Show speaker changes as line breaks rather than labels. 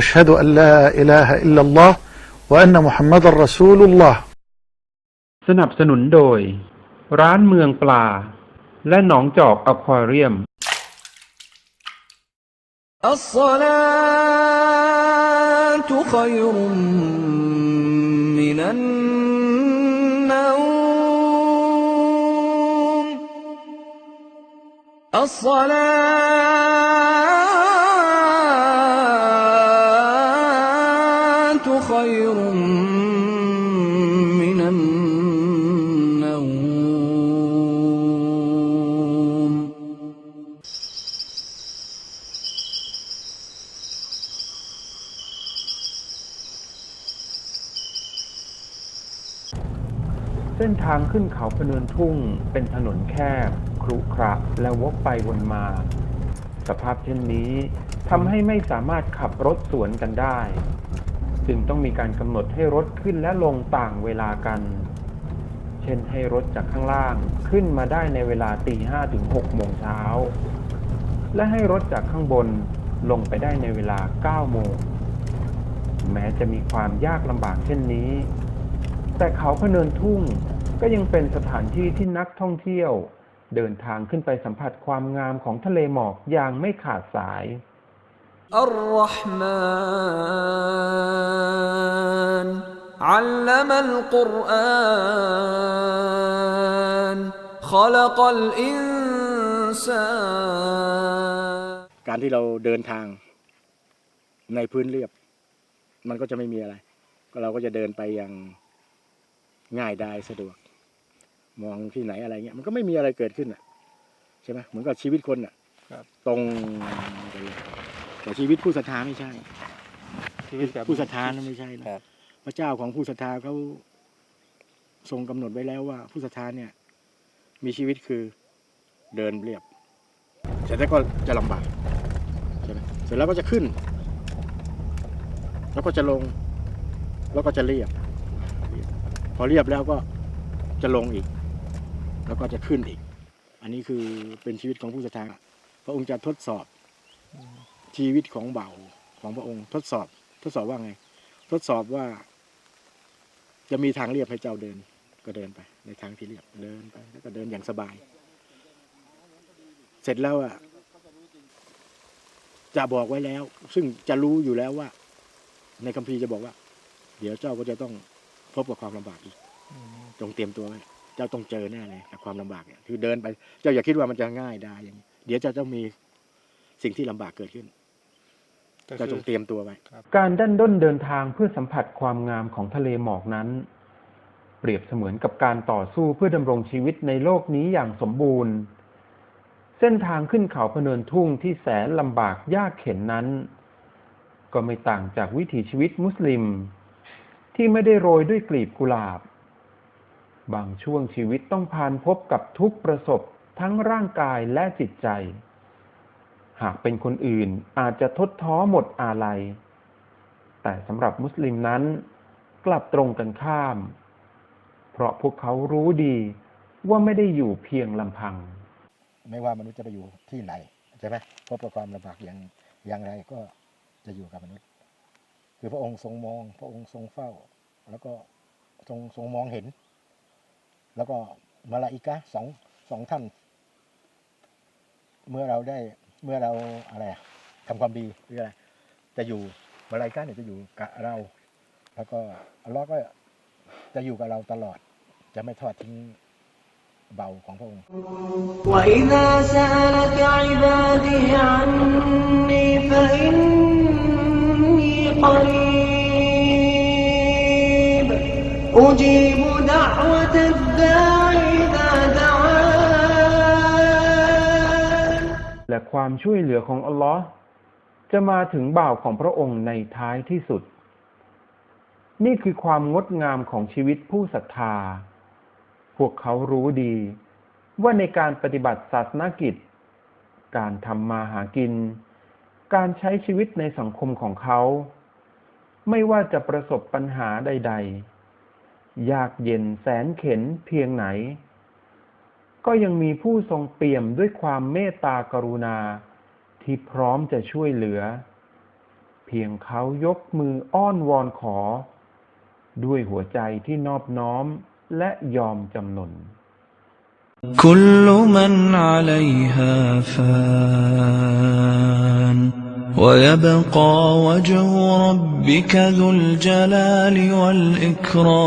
أشهد أن لا إله إلا الله وأن محمد رسول الله
สนับสนุนโดย ร้านเมืองปลา และหนองจอกอควาเรียม
الصلاة خير من النوم الصلاة خير من النوم
เส้นทางขึ้นเขาพะเนินทุ่งเป็นถนนแคบ ครุขระและวกไปวนมา สภาพเช่นนี้ทำให้ไม่สามารถขับรถสวนกันได้ จึงต้องมีการกำหนดให้รถขึ้นและลงต่างเวลากัน เช่นให้รถจากข้างล่างขึ้นมาได้ในเวลาตีห้าถึงหกโมงเช้า และให้รถจากข้างบนลงไปได้ในเวลาเก้าโมง แม้จะมีความยากลำบากเช่นนี้ แต่เขาพเนินทุ่งก็ยังเป็นสถานที่ที่นักท่องเที่ยว เดินทางขึ้นไปสัมผัสความงามของทะเลหมอกอย่างไม่ขาดสาย
อัลลอฮ์มา علم القرآن خلق الإنسان
การที่เราเดินทางในพื้นเรียบ มันก็จะไม่มีอะไร ก็เราก็จะเดินไปอย่างง่ายได้สะดวก มองที่ไหนอะไรเงี้ยมันก็ไม่มีอะไรเกิดขึ้นอ่ะ ใช่ไหมเหมือนกับชีวิตคนอ่ะ
ครับ
ตรงไปเลยแต่ชีวิตผู้ศรัทธาไม่ใช่
ชีวิตแบบ
ผู้ศรัทธานั้นไม่ใช่นะ พระเจ้าของผู้ศรัทธาเขาทรงกำหนดไว้แล้วว่าผู้ศรัทธาเนี่ย มีชีวิตคือเดินเรียบเสร็จแล้วก็จะลำบากใช่ไหมเสร็จแล้วก็จะขึ้น แล้วก็จะลง แล้วก็จะเรียบเรียบ พอเรียบแล้วก็จะลงอีก แล้วก็จะขึ้นอีก อันนี้คือเป็นชีวิตของผู้ศรัทธาพระองค์จะทดสอบชีวิตของเบาของพระองค์ ทดสอบ ทดสอบว่าไง ทดสอบว่า จะมีทางเรียบให้เจ้าเดิน ก็เดินไป ในทางที่เรียบเดินไป แล้วก็เดินอย่างสบาย เสร็จแล้วอะจะบอกไว้แล้ว ซึ่งจะรู้อยู่แล้วว่า ในคัมภีร์จะบอกว่า เดี๋ยวเจ้าก็จะต้องพบกับความลำบากอีกจงเตรียมตัวไว้เจ้าต้องเจอแน่เลยกับความลำบากเนี่ยคือเดินไป เจ้าอย่าคิดว่ามันจะง่ายได้อย่างเดี๋ยวจะต้องมีสิ่งที่ลำบากเกิดขึ้น เจ้าจงเตรียมตัวไว้
การดันด้นเดินทางเพื่อสัมผัสความงามของทะเลหมอกนั้น เปรียบเสมือนกับการต่อสู้เพื่อดำรงชีวิตในโลกนี้อย่างสมบูรณ์ เส้นทางขึ้นเขาพะเนินทุ่งที่แสนลำบากยากเข็นนั้น ก็ไม่ต่างจากวิถีชีวิตมุสลิม ที่ไม่ได้โรยด้วยกลีบกุหลาบ บางช่วงชีวิตต้องผ่านพบกับทุกข์ประสบทั้งร่างกายและจิตใจ หากเป็นคนอื่นอาจจะทดท้อหมดอาลัย แต่สำหรับมุสลิมนั้นกลับตรงกันข้าม เพราะพวกเขารู้ดีว่าไม่ได้อยู่เพียงลำพัง
ไม่ว่ามนุษย์จะไปอยู่ที่ไหนใช่ไหมพบกับความลำบากอย่างอย่างไรก็จะอยู่กับมนุษย์ คือพระองค์ทรงมอง พระองค์ทรงเฝ้า แล้วก็ทรงทรงมองเห็น แล้วก็มาลาอิกะสองสองท่าน เมื่อเราได้ เมื่อเราอะไรอะทำความดีหรืออะไรจะอยู่มาลายกาเนี่ยจะอยู่กับเรา แล้วก็อัลลอฮ์ก็จะอยู่กับเราตลอด จะไม่ทอดทิ้งเบาของพระองค์
อุจีบดะ
วะตั ความช่วยเหลือของอัลลอฮ์จะมาถึงบ่าวของพระองค์ในท้ายที่สุด นี่คือความงดงามของชีวิตผู้ศรัทธา พวกเขารู้ดี ว่าในการปฏิบัติศาสนกิจ การทำมาหากิน การใช้ชีวิตในสังคมของเขา ไม่ว่าจะประสบปัญหาใด ๆ ยากเย็นแสนเข็นเพียงไหน ก็ยังมีผู้ทรงเปี่ยมด้วยความเมตตากรุณาที่พร้อมจะช่วยเหลือ เ พียงเขายกมืออ้อนวอนขอ ด้วยหัวใจที่นอบน้อมและยอมจำนน
كل من عليها فان ويبقى وجه ربك ذو الجلال والإكرام